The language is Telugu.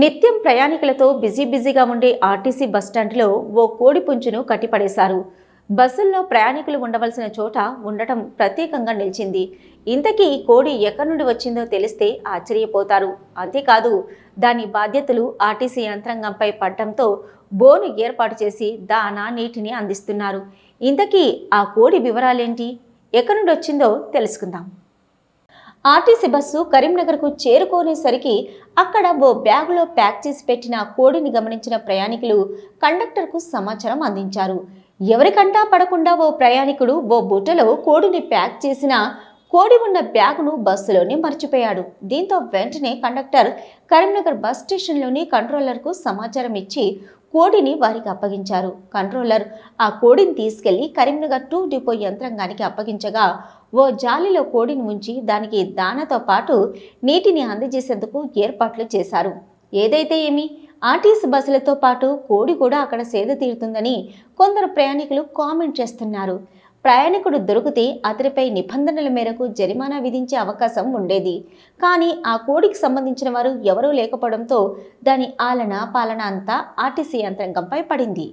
నిత్యం ప్రయాణికులతో బిజీ బిజీగా ఉండే ఆర్టీసీ బస్టాండ్లో ఓ కోడి పుంజును కట్టిపడేశారు. బస్సుల్లో ప్రయాణికులు ఉండవలసిన చోట ఉండటం ప్రత్యేకంగా నిలిచింది. ఇంతకీ ఈ కోడి ఎక్కడి నుండి వచ్చిందో తెలిస్తే ఆశ్చర్యపోతారు. అంతేకాదు దాని బాధ్యతలు ఆర్టీసీ యంత్రాంగంపై పడటంతో బోను ఏర్పాటు చేసి దానా నీటిని అందిస్తున్నారు. ఇంతకీ ఆ కోడి వివరాలేంటి? ఎక్కడి నుండి వచ్చిందో తెలుసుకుందాం. ఆర్టీసీ బస్సు కరీంనగర్కు చేరుకోనేసరికి అక్కడ ఓ బ్యాగులో ప్యాక్ చేసి పెట్టిన కోడిని గమనించిన ప్రయాణికులు కండక్టర్కు సమాచారం అందించారు. ఎవరికంటా పడకుండా ఓ ప్రయాణికుడు ఓ బుట్టలో కోడిని ప్యాక్ చేసిన కోడి ఉన్న బ్యాగును బస్సులోనే మర్చిపోయాడు. దీంతో వెంటనే కండక్టర్ కరీంనగర్ బస్ స్టేషన్లోని కంట్రోలర్కు సమాచారం ఇచ్చి కోడిని వారికి అప్పగించారు. కంట్రోలర్ ఆ కోడిని తీసుకెళ్ళి కరీంనగర్ టూ డిపో యంత్రాంగానికి అప్పగించగా ఓ జాలిలో కోడిని ఉంచి దానికి దానతో పాటు నీటిని అందజేసేందుకు ఏర్పాట్లు చేశారు. ఏదైతే ఏమి ఆర్టీసీ బస్సులతో పాటు కోడి కూడా అక్కడ సేద తీరుతుందని కొందరు ప్రయాణికులు కామెంట్ చేస్తున్నారు. ప్రయాణికుడు దొరికితే అతడిపై నిబంధనల మేరకు జరిమానా విధించే అవకాశం ఉండేది. కానీ ఆ కోడికి సంబంధించిన వారు ఎవరూ లేకపోవడంతో దాని ఆలన పాలన అంతా ఆర్టీసీ యంత్రాంగంపై పడింది.